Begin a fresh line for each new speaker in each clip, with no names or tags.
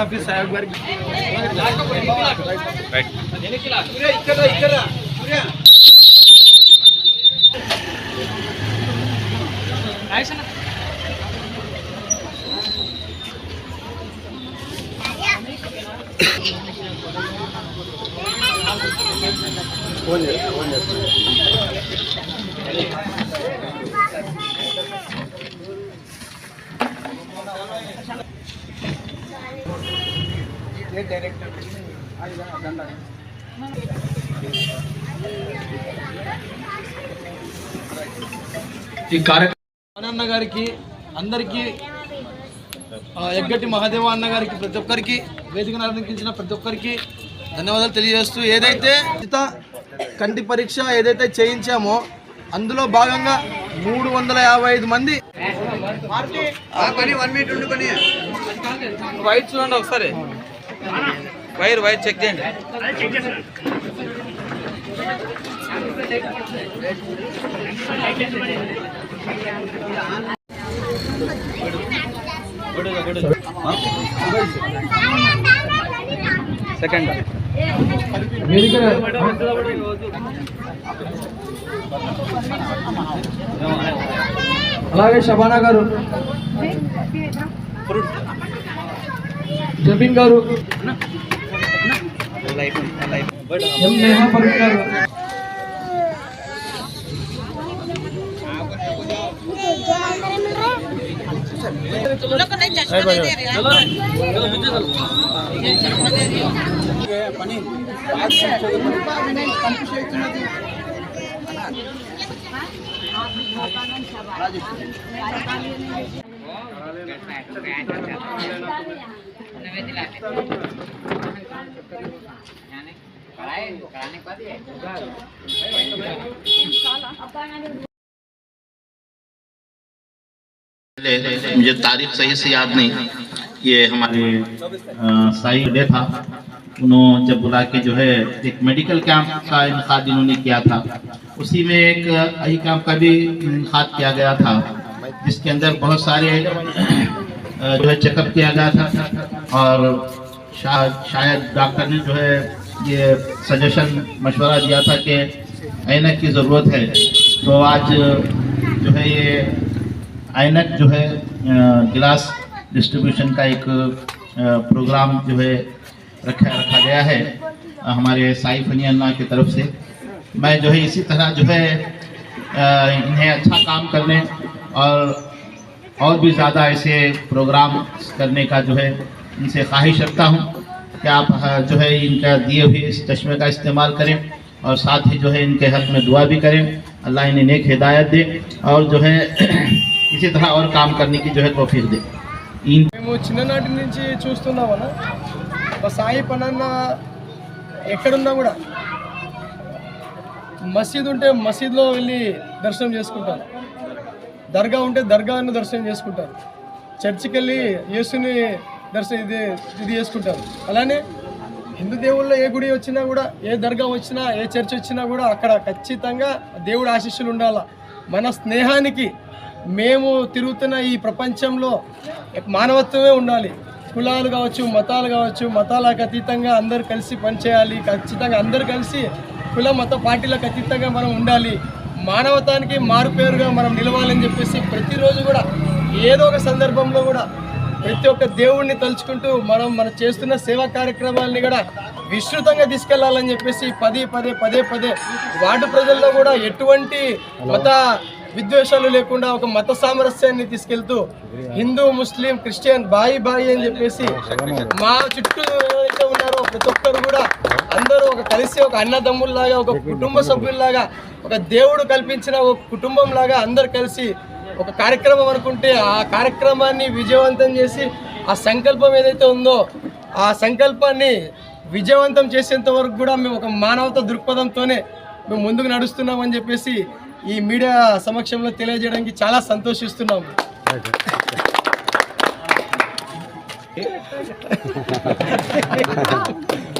तहसील office साहब phone చేస్తా ఈ కార్యక్రమం అన్న గారికి అందరికీ ఆ, ఎగ్గట్టి మహాదేవ అన్న గారికి ప్రతి ఒక్కరికి వేదికను అలంకరించిన ప్రతి ఒక్కరికి ధన్యవాదాలు తెలియజేస్తూ ఏదైతే ఉచిత కంటి పరీక్ష ఏదైతే చేయించామో అందులో భాగంగా మూడు వందల యాభై ఐదు మంది వైట్ చూడండి ఒకసారి. వైర్ వైర్ చెక్ చేయండి. సెకండ్. అలాగే షబానా గారు. జబిన్ గారు ఎం నేహా పరీక్ గారు
పని రాజేష్ मुझे तारीख सही से याद नहीं। ये हमारे साई डे था। उन्होंने जब बुला के जो है एक मेडिकल कैंप का इनका इन्होंने किया था। उसी में एक आई कैंप का भी इनका किया गया था। जिसके अंदर बहुत सारे जो है चेकअप किया गया था और शा, शायद डॉक्टर ने जो है ये सजेशन मशवरा दिया था कि ऐनक की ज़रूरत है। तो आज जो है ये आइनक जो है गिलास डिस्ट्रीब्यूशन का एक प्रोग्राम जो है रखा रखा गया है हमारे साई फनी अल्लाह की तरफ़ से। मैं जो है इसी तरह जो है इन्हें अच्छा काम करने और और भी ज़्यादा ऐसे प्रोग्राम करने का जो है इनसे ख्वाहिश रखता हूँ कि आप अ, जो है इनका दिए हुए इस चश्मे का इस्तेमाल करें और साथ ही जो है इनके हक में दुआ भी करें अल्लाह इन्हें नेक हिदायत दे और जो है इसी तरह और काम करने की जो है तोफीक दे इन
మేము చిన్ననాటి నుంచి చూస్తున్నామన్నా మా సాయి పనన్న ఎక్కడున్నా కూడా మసీద్ ఉంటే మసీద్లో వెళ్ళి దర్శనం చేసుకుంటారు దర్గా ఉంటే దర్గాను దర్శనం చేసుకుంటారు. చర్చికి వెళ్ళి యేసుని దర్శనం ఇది ఇది చేసుకుంటారు. అలానే హిందూ దేవుళ్ళలో ఏ గుడి వచ్చినా కూడా ఏ దర్గా వచ్చినా ఏ చర్చ్ వచ్చినా కూడా అక్కడ ఖచ్చితంగా దేవుడు ఆశీస్సులు ఉండాలా. మన స్నేహానికి మేము తిరుగుతున్న ఈ ప్రపంచంలో మానవత్వమే ఉండాలి. కులాలు కావచ్చు మతాలు కావచ్చు మతాలకు అతీతంగా అందరు కలిసి పనిచేయాలి. ఖచ్చితంగా అందరు కలిసి కుల మత పార్టీలకు అతీతంగా మనం ఉండాలి. మానవతానికి మారుపేరుగా మనం నిలవాలని చెప్పేసి ప్రతిరోజు కూడా ఏదో ఒక సందర్భంలో కూడా ప్రతి ఒక్క దేవుణ్ణి తలుచుకుంటూ మనం మనం చేస్తున్న సేవా కార్యక్రమాలని కూడా విస్తృతంగా తీసుకెళ్ళాలని చెప్పేసి పదే పదే పదే పదే వార్డు ప్రజల్లో కూడా ఎటువంటి మత విద్వేషాలు లేకుండా ఒక మత సామరస్యాన్ని తీసుకెళ్తూ హిందూ ముస్లిం క్రిస్టియన్ బాయి బాయి అని చెప్పేసి మా చుట్టూ ఎవరైతే ఉన్నారో ప్రతి ఒక్కరు కూడా అందరూ ఒక కలిసి ఒక అన్నదమ్ముల్లాగా ఒక కుటుంబ సభ్యుల్లాగా ఒక దేవుడు కల్పించిన ఒక కుటుంబం లాగా అందరు కలిసి ఒక కార్యక్రమం అనుకుంటే ఆ కార్యక్రమాన్ని విజయవంతం చేసి ఆ సంకల్పం ఏదైతే ఉందో ఆ సంకల్పాన్ని విజయవంతం చేసేంత వరకు కూడా మేము ఒక మానవత దృక్పథంతోనే మేము ముందుకు నడుస్తున్నామని చెప్పేసి ఈ మీడియా సమక్షంలో తెలియజేయడానికి చాలా సంతోషిస్తున్నాము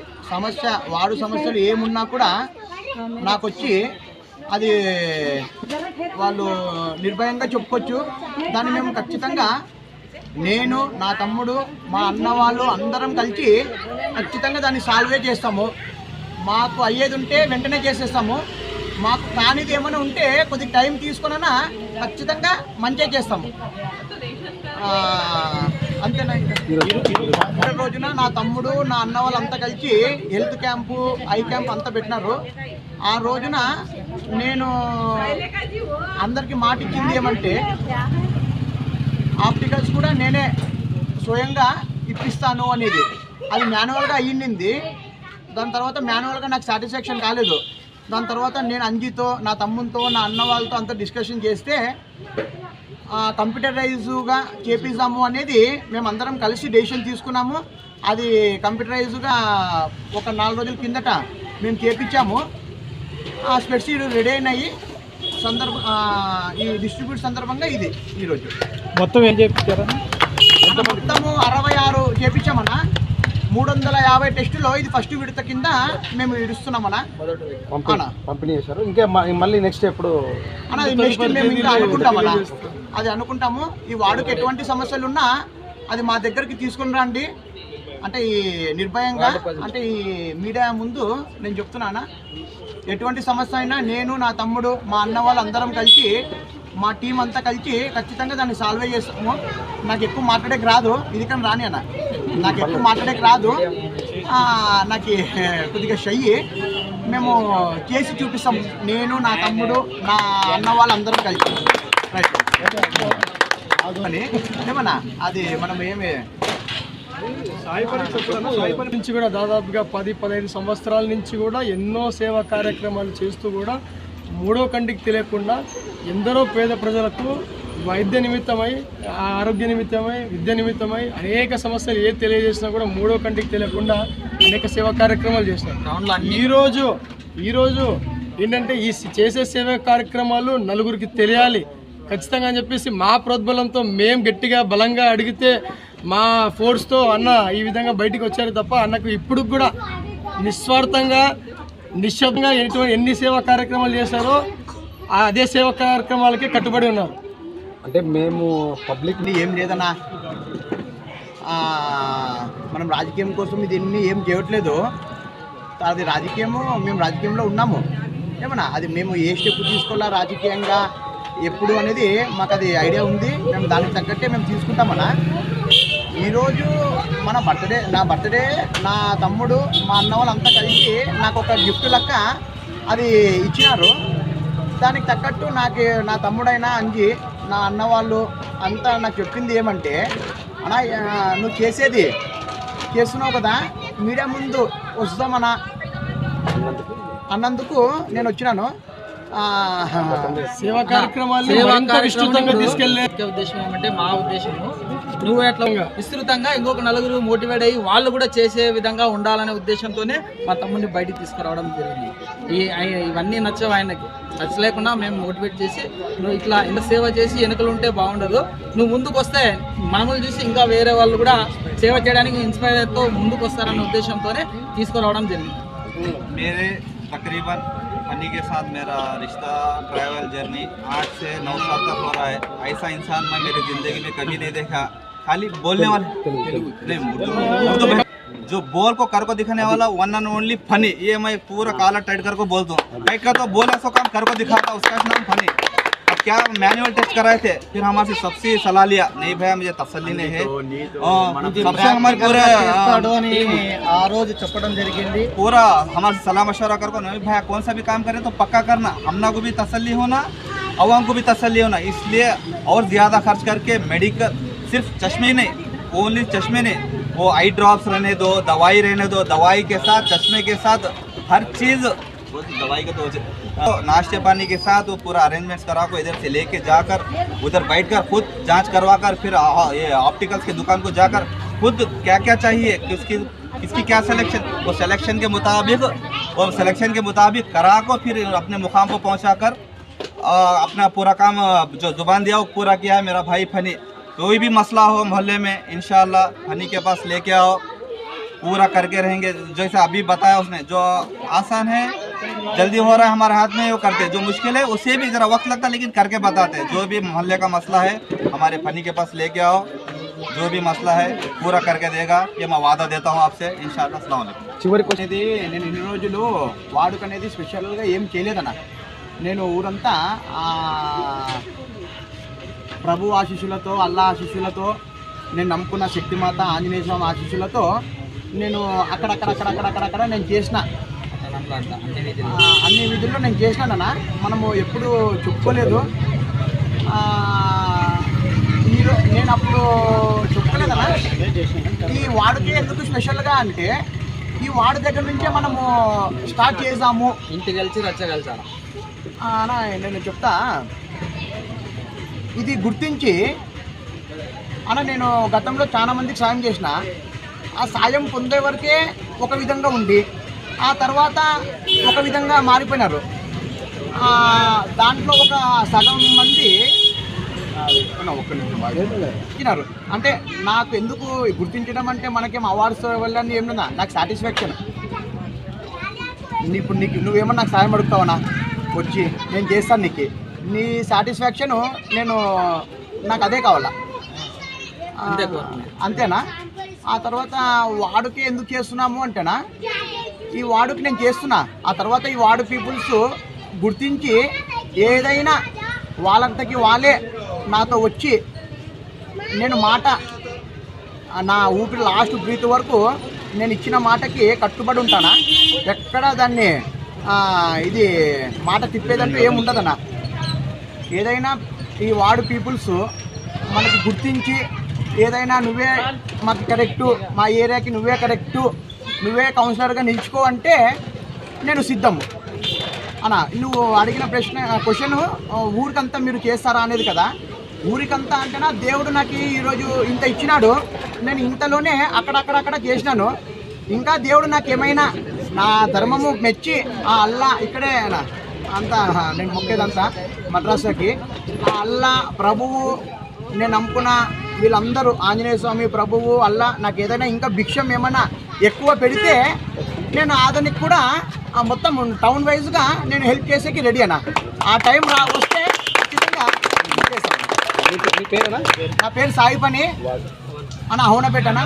సమస్య వాడు సమస్యలు ఏమున్నా కూడా నాకు వచ్చి అది వాళ్ళు నిర్భయంగా చెప్పుకోవచ్చు. దాన్ని మేము ఖచ్చితంగా నేను నా తమ్ముడు మా అన్న వాళ్ళు అందరం కలిసి ఖచ్చితంగా దాన్ని సాల్వే చేస్తాము. మాకు అయ్యేది ఉంటే వెంటనే చేసేస్తాము. మాకు కానిది ఏమైనా ఉంటే కొద్దిగా టైం తీసుకున్నా ఖచ్చితంగా మంచిగా చేస్తాము. అంతేనా? మొదటి రోజున నా తమ్ముడు నా అన్న వాళ్ళంతా కలిసి హెల్త్ క్యాంపు ఐ క్యాంప్ అంతా పెట్టినారు. ఆ రోజున నేను అందరికి మాట ఇచ్చింది ఏమంటే ఆప్టికల్స్ కూడా నేనే స్వయంగా ఇప్పిస్తాను అనేది. అది మాన్యువల్గా అయ్యింది. దాని తర్వాత మాన్యువల్గా నాకు సాటిస్ఫాక్షన్ కాలేదు. దాని తర్వాత నేను అంజితో నా తమ్ముతో నా అన్న వాళ్ళతో అంతా డిస్కషన్ చేస్తే కంప్యూటరైజ్గా చేపిస్తాము అనేది మేమందరం కలిసి డెసిషన్ తీసుకున్నాము. అది కంప్యూటరైజ్గా ఒక నాలుగు రోజుల కిందట మేము చేపించాము ఆ స్పెడ్షీట్ రెడీ అయినాయి. సందర్భ ఈ డిస్ట్రిబ్యూట్ సందర్భంగా ఇది ఈరోజు.
మొత్తం ఏం చేయించారా
మొత్తము అరవై ఆరు చేపించామన్నా మూడు వందల యాభై టెస్టులో ఇది ఫస్ట్ విడత కింద మేము అన్నా.
పంపిణీ చేశారు. ఇంకా మళ్ళీ నెక్స్ట్ ఎప్పుడు
అన్న అది నెక్స్ట్ మేము ఇంకా అనుకుంటామన్నా అది అనుకుంటాము. ఈ వార్డుకి ఎటువంటి సమస్యలు ఉన్నా అది మా దగ్గరికి తీసుకుని రండి. అంటే ఈ నిర్భయంగా అంటే ఈ మీడియా ముందు నేను చెప్తున్నానా ఎటువంటి సమస్య అయినా నేను నా తమ్ముడు మా అన్న వాళ్ళు అందరం కలిసి మా టీం అంతా కలిసి ఖచ్చితంగా దాన్ని సాల్వ్ చేస్తాము. నాకు ఎక్కువ మాట్లాడేకి రాదు. ఇది కానీ రాని అన్న. నాకు ఎక్కువ మాట్లాడేకి రాదు. నాకు కొద్దిగా షయ్యి మేము చేసి చూపిస్తాం. నేను నా తమ్ముడు నా అన్న వాళ్ళందరూ కలిసి. రైట్ అని. ఏమన్నా? అది మనం ఏమి?
నుంచి కూడా దాదాపుగా పది పదహైదు సంవత్సరాల నుంచి కూడా ఎన్నో సేవా కార్యక్రమాలు చేస్తూ కూడా మూడో కంటికి తెలియకుండా ఎందరో పేద ప్రజలకు వైద్య నిమిత్తమై ఆరోగ్య నిమిత్తమై విద్య నిమిత్తమై అనేక సమస్యలు ఏ తెలియజేసినా కూడా మూడో కంటికి తెలియకుండా అనేక సేవా కార్యక్రమాలు చేసినారు. ఈరోజు ఈరోజు ఏంటంటే ఈ చేసే సేవా కార్యక్రమాలు నలుగురికి తెలియాలి. ఖచ్చితంగా అని చెప్పేసి మా ప్రోద్బలంతో మేము గట్టిగా బలంగా అడిగితే మా ఫోర్స్తో అన్న ఈ విధంగా బయటికి వచ్చారు తప్ప అన్నకు ఇప్పుడు కూడా నిస్వార్థంగా నిశ్శబ్దంగా ఎటువంటి ఎన్ని సేవా కార్యక్రమాలు చేశారో ఆ అదే సేవా కార్యక్రమాలకే కట్టుబడి ఉన్నారు.
అంటే మేము పబ్లిక్
ఏం లేదన్నా? మనం రాజకీయం కోసం ఇది ఎన్ని ఏం చేయట్లేదు. అది రాజకీయము మేము రాజకీయంలో ఉన్నాము. ఏమన్నా? అది మేము ఏ స్టెప్ తీసుకోవాలా రాజకీయంగా ఎప్పుడు అనేది మాకు అది ఐడియా ఉంది. మేము దానికి తగ్గట్టే మేము తీసుకుంటామన్నా. ఈరోజు మన బర్త్డే నా బర్త్డే నా తమ్ముడు మా అన్న వాళ్ళంతా కలిసి నాకు ఒక గిఫ్ట్ లెక్క అది ఇచ్చినారు. దానికి తగ్గట్టు నాకు నా తమ్ముడైనా అంజి నా అన్న వాళ్ళు అంతా నాకు చెప్పింది ఏమంటే అన్నా నువ్వు చేసేది చేస్తున్నావు కదా మీడియా ముందు వస్తామన్నా. అన్నందుకు? నేను వచ్చినాను. ఆ,
సేవా కార్యక్రమాలు
ముఖ్య ఉద్దేశం ఏమంటే మా ఉద్దేశము నువ్వు ఎట్లా విస్తృతంగా ఇంకొక నలుగురు మోటివేట్ అయ్యి వాళ్ళు కూడా చేసే విధంగా ఉండాలనే ఉద్దేశంతోనే మా తమ్ముడిని బయటికి తీసుకురావడం జరిగింది ఈ అయి- ఇవన్నీ నచ్చవు ఆయనకి నచ్చలేకుండా మేము మోటివేట్ చేసి నువ్వు ఇట్లా ఇంత సేవ చేసి వెనుకలు ఉంటే బాగుండదు నువ్వు ముందుకు వస్తే మనములు చూసి ఇంకా వేరే వాళ్ళు కూడా సేవ చేయడానికి ఇన్స్పైర్తో ముందుకు వస్తారన్న ఉద్దేశంతోనే తీసుకురావడం జరిగింది
मेरे तकरीबन फनी के साथ मेरा रिश्ता ट्रैवल जर्नी आठ से नौ साल तक हो रहा है ऐसा इंसान मैं मेरी ज़िंदगी में कभी नहीं देखा खाली बोलने वाले। जो बॉल को कर को दिखाने वाला वन एंड ओनली फनी ये मैं पूरा काला टाइट करको बोलता हूँ टाइट करता तो बोल ऐसा काम कर को दिखाता उसका नाम फनी अब क्या मैनुअल टेस्ट कराए थे फिर हमारे से सबसे सलाह लिया। नहीं भैया मुझे तसली नहीं है। हाँ, सबसे हमारे पूरा
हाँ। आ रोज चपटन ज़रिए
पूरा हमारे सलाह मशवरा करको नहीं भैया कौन सा भी काम करे तो पक्का करना। हमना को भी तसली होना अवाम को भी तसली होना। इसलिए और ज़्यादा खर्च करके मेडिकल सिर्फ़ चश्मे नहीं ओनली चश्मे नहीं। वो आई ड्रॉप्स रहने दो, दवाई रहने दो, दवाई के साथ, चश्मे के साथ, हर चीज़ दवाई का तो तो नाश्ते पानी के साथ वो पूरा अरेंजमेंट्स करा को इधर से लेके जाकर, उधर बैठकर खुद जाँच करवा कर फिर, आ- ये ऑप्टिकल्स की दुकान को जाकर खुद क्या क्या चाहिए, किसकी किसकी क्या सिलेक्शन वो सिलेक्शन के मुताबिक, वो सिलेक्शन के मुताबिक करा को फिर अपने मुकाम को पहुँचा कर अपना पूरा काम, जो ज़ुबान दिया वो पूरा किया है मेरा भाई फनी। कोई भी मसला हो मोहल्ले में इंशाल्लाह फनी के पास लेके आओ पूरा करके रहेंगे जैसे अभी बताया उसने जो आसान है जल्दी हो रहा है हमारे हाथ में वो करते हैं जो मुश्किल है उससे भी ज़रा वक्त लगता है लेकिन करके बताते हैं जो भी मोहल्ले का मसला है हमारे फनी के पास लेके आओ जो भी मसला है पूरा करके देगा ये मैं वादा देता हूँ आपसे इन शाला
చివరి క్వశ్చన్
అనేది నేను ఇన్ని రోజులు వాడుక అనేది స్పెషల్గా ఏం చేయలేదన్న నేను ఊరంతా ఆ, ప్రభు ఆశీస్సులతో అల్లా ఆశీస్సులతో నేను నమ్ముకున్న శక్తిమాత ఆంజనేయ స్వామి ఆశీస్సులతో నేను అక్కడక్కడక్కడక్కడక్కడక్కడ నేను చేసిన. అన్ని విధుల్లో నేను చేసినానన్న మనము ఎప్పుడు చెప్పుకోలేదు. ఈరో నేను అప్పుడు చెప్పుకోలేదన్నా ఈ వాడుకే ఎందుకు స్పెషల్గా అంటే ఈ వాడు దగ్గర నుంచే మనము స్టార్ట్ చేసాము.
ఇంటి కలిసి
అన్న నేను చెప్తా. ఇది గుర్తించి అన్న నేను గతంలో చాలా మందికి సాయం చేసిన. ఆ సాయం పొందే వరకే ఒక విధంగా ఉంది ఆ తర్వాత ఒక విధంగా మారిపోయినారు. దాంట్లో ఒక సగం మంది ఆ, ఒక్క నిమిషం అంటే నాకు ఎందుకు గుర్తించడం అంటే మనకేం అవార్డ్స్ వల్ల ఏం లేదా? నాకు సాటిస్ఫాక్షన్. ఇప్పుడు నీకు నువ్వేమన్నా నాకు సాయం అడుగుతావనా వచ్చి నేను చేస్తాను నీకు. నీ సాటిస్ఫాక్షను నేను నాకు అదే కావాలా. అంతేనా? ఆ తర్వాత వాడుకి ఎందుకు చేస్తున్నాము అంటేనా? ఈ వాడుకి నేను చేస్తున్నా. ఆ తర్వాత ఈ వాడు పీపుల్స్ గుర్తించి ఏదైనా వాళ్ళంతకి వాళ్ళే నాతో వచ్చి నేను మాట నా ఊపిరి లాస్ట్ బ్రీత్ వరకు నేను ఇచ్చిన మాటకి కట్టుబడి ఉంటానా? ఎక్కడ దాన్ని ఇది మాట తిప్పేదంటూ ఏముండదన్నా? ఏదైనా ఈ వార్డు పీపుల్స్ మనకు గుర్తించి ఏదైనా నువ్వే మాకు కరెక్టు మా ఏరియాకి నువ్వే కరెక్టు నువ్వే కౌన్సిలర్గా నిలుచుకో అంటే నేను సిద్ధము. అన్న నువ్వు అడిగిన ప్రశ్న క్వశ్చన్ ఊరికంతా మీరు చేస్తారా అనేది కదా. ఊరికంతా అంటేనా దేవుడు నాకు ఈరోజు ఇంత ఇచ్చినాడు నేను ఇంతలోనే అక్కడక్కడక్కడ చేసినాను. ఇంకా దేవుడు నాకు ఏమైనా నా ధర్మము మెచ్చి ఆ అల్లా ఇక్కడే నా- అంతా నేను మొక్కేదంతా మద్రాసుకి. అల్లా ప్రభువు నేను నమ్ముకున్న వీళ్ళందరూ ఆంజనేయ స్వామి ప్రభువు అల్లా నాకు ఏదైనా ఇంకా భిక్షం ఏమైనా ఎక్కువ పెడితే నేను అతనికి కూడా ఆ మొత్తం టౌన్ వైజ్గా నేను హెల్ప్ చేసేకి రెడీ అన్న. ఆ టైం రా వస్తే ఖచ్చితంగా నా పేరు సాయి పని అన్న అన్న